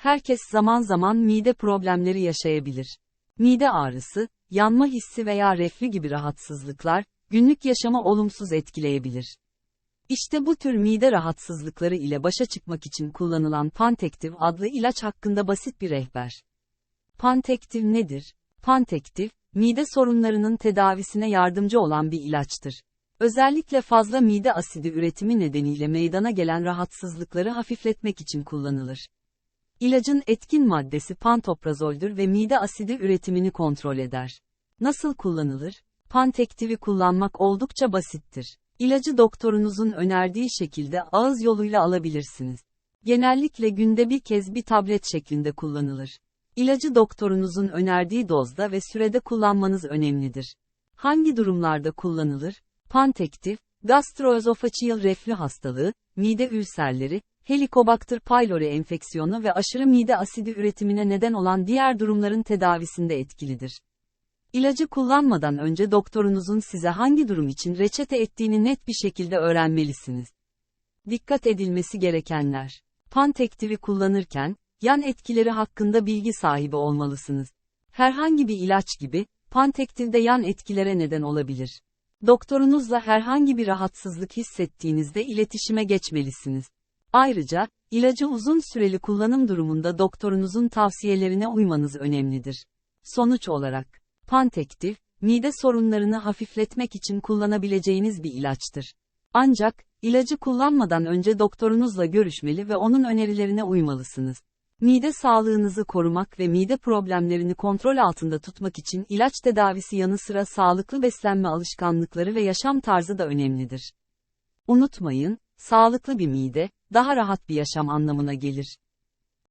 Herkes zaman zaman mide problemleri yaşayabilir. Mide ağrısı, yanma hissi veya reflü gibi rahatsızlıklar, günlük yaşamı olumsuz etkileyebilir. İşte bu tür mide rahatsızlıkları ile başa çıkmak için kullanılan Pantektiv adlı ilaç hakkında basit bir rehber. Pantektiv nedir? Pantektiv, mide sorunlarının tedavisine yardımcı olan bir ilaçtır. Özellikle fazla mide asidi üretimi nedeniyle meydana gelen rahatsızlıkları hafifletmek için kullanılır. İlacın etkin maddesi pantoprazoldür ve mide asidi üretimini kontrol eder. Nasıl kullanılır? Pantektivi kullanmak oldukça basittir. İlacı doktorunuzun önerdiği şekilde ağız yoluyla alabilirsiniz. Genellikle günde bir kez bir tablet şeklinde kullanılır. İlacı doktorunuzun önerdiği dozda ve sürede kullanmanız önemlidir. Hangi durumlarda kullanılır? Pantektif, gastroözofagiyal reflü hastalığı, mide ülserleri, Helicobacter pylori enfeksiyonu ve aşırı mide asidi üretimine neden olan diğer durumların tedavisinde etkilidir. İlacı kullanmadan önce doktorunuzun size hangi durum için reçete ettiğini net bir şekilde öğrenmelisiniz. Dikkat edilmesi gerekenler. Pantektivi kullanırken, yan etkileri hakkında bilgi sahibi olmalısınız. Herhangi bir ilaç gibi, pantektiv de yan etkilere neden olabilir. Doktorunuzla herhangi bir rahatsızlık hissettiğinizde iletişime geçmelisiniz. Ayrıca, ilacı uzun süreli kullanım durumunda doktorunuzun tavsiyelerine uymanız önemlidir. Sonuç olarak, Pantektiv, mide sorunlarını hafifletmek için kullanabileceğiniz bir ilaçtır. Ancak, ilacı kullanmadan önce doktorunuzla görüşmeli ve onun önerilerine uymalısınız. Mide sağlığınızı korumak ve mide problemlerini kontrol altında tutmak için ilaç tedavisi yanı sıra sağlıklı beslenme alışkanlıkları ve yaşam tarzı da önemlidir. Unutmayın, sağlıklı bir mide, daha rahat bir yaşam anlamına gelir.